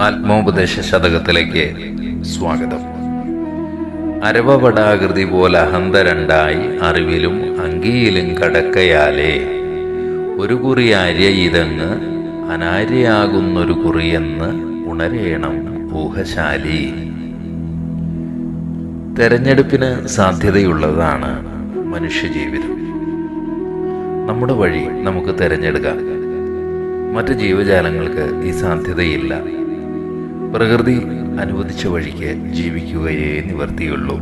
ആത്മോപദേശ ശതകത്തിലേക്ക് സ്വാഗതം. അരവപടാകൃതി പോലെ അഹന്ത രണ്ടായി അറിവിലും അങ്കിയിലും കടക്കയാലേ. ഒരു കുറി ആര്യ ഇതങ്ങ് അനാര്യയാകുന്നൊരു കുറിയെന്ന് ഉണരേണം ഊഹശാലി. തെരഞ്ഞെടുപ്പിന് സാധ്യതയുള്ളതാണ് മനുഷ്യജീവിതം. നമ്മുടെ വഴി നമുക്ക് തിരഞ്ഞെടുക്കാം. മറ്റ് ജീവജാലങ്ങൾക്ക് ഈ സാധ്യതയില്ല. പ്രകൃതി അനുവദിച്ച വഴിക്ക് ജീവിക്കുകയേ നിവർത്തിയുള്ളൂ.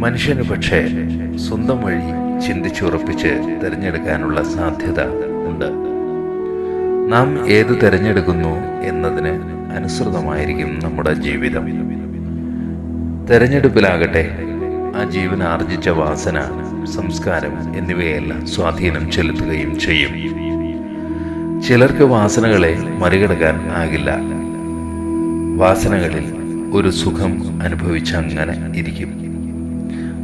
മനുഷ്യന് പക്ഷേ സ്വന്തം വഴി ചിന്തിച്ചുറപ്പിച്ച് തിരഞ്ഞെടുക്കാനുള്ള സാധ്യത ഉണ്ട്. നാം ഏത് തിരഞ്ഞെടുക്കുന്നു എന്നതിന് അനുസൃതമായിരിക്കും നമ്മുടെ ജീവിതം. തെരഞ്ഞെടുപ്പിലാകട്ടെ ആ ജീവൻ ആർജിച്ച വാസന സംസ്കാരം എന്നിവയെല്ലാം സ്വാധീനം ചെലുത്തുകയും ചെയ്യും. ചിലർക്ക് വാസനകളെ മറികടക്കാൻ ആകില്ല. വാസനകളിൽ ഒരു സുഖം അനുഭവിച്ചങ്ങനെ ഇരിക്കും.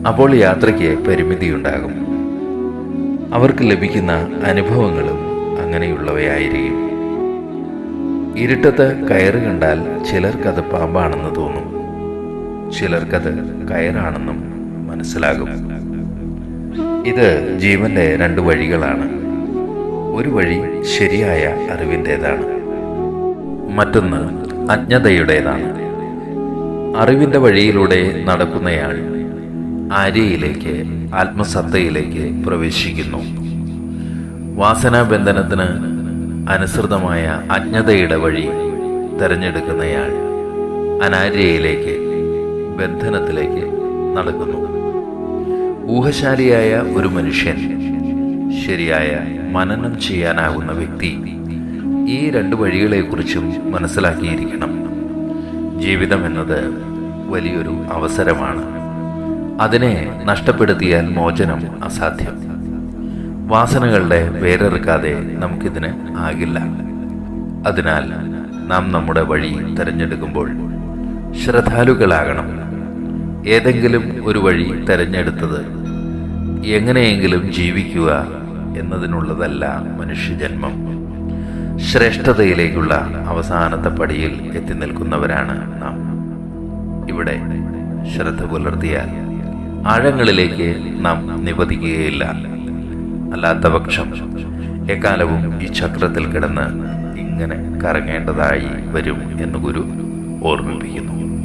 അപ്പോൾ യാത്രയ്ക്ക് പരിമിതിയുണ്ടാകും. അവർക്ക് ലഭിക്കുന്ന അനുഭവങ്ങളും അങ്ങനെയുള്ളവയായിരിക്കും. ഇരുട്ടത്ത് കയറ് കണ്ടാൽ ചിലർക്കത് പാമ്പാണെന്ന് തോന്നും. ചിലർക്കത് കയറാണെന്നും മനസ്സിലാകും. ഇത് ജീവന്റെ രണ്ട് വഴികളാണ്. ഒരു വഴി ശരിയായ അറിവിന്റെതാണ് മറ്റൊന്ന് അജ്ഞതയുടേതാണ്. അറിവിന്റെ വഴിയിലൂടെ നടക്കുന്നയാൾ ആര്യയിലേക്ക് ആത്മസത്തയിലേക്ക് പ്രവേശിക്കുന്നു. വാസനാബന്ധനത്തിന് അനുസൃതമായ അജ്ഞതയുടെ വഴി തിരഞ്ഞെടുക്കുന്നയാൾ അനാര്യയിലേക്ക് ബന്ധനത്തിലേക്ക് നടക്കുന്നു. ഊഹശാലിയായ ഒരു മനുഷ്യൻ ശരിയായ മനനം ചെയ്യാനാകുന്ന വ്യക്തി ഈ രണ്ട് വഴികളെക്കുറിച്ചും മനസ്സിലാക്കിയിരിക്കണം. ജീവിതം എന്നത് വലിയൊരു അവസരമാണ്. അതിനെ നഷ്ടപ്പെടുത്തിയാൽ മോചനം അസാധ്യം. വാസനകളുടെ വേരെറുക്കാതെ നമുക്കിതിന് ആകില്ല. അതിനാൽ നാം നമ്മുടെ വഴി തിരഞ്ഞെടുക്കുമ്പോൾ ശ്രദ്ധാലുക്കളാകണം. ഏതെങ്കിലും ഒരു വഴി തിരഞ്ഞെടുത്തത് എങ്ങനെയെങ്കിലും ജീവിക്കുക എന്നതിനുള്ളതല്ല മനുഷ്യജന്മം. ശ്രേഷ്ഠതയിലേക്കുള്ള അവസാനത്തെ പടിയിൽ എത്തി നിൽക്കുന്നവരാണ് നാം. ഇവിടെ ശ്രദ്ധ പുലർത്തിയാൽ ആഴങ്ങളിലേക്ക് നാം നിവധിക്കുകയില്ല. അല്ലാത്ത പക്ഷം എക്കാലവും ഈ ചക്രത്തിൽ കിടന്ന് ഇങ്ങനെ കറങ്ങേണ്ടതായി വരും എന്ന് ഗുരു ഓർമ്മിപ്പിക്കുന്നു.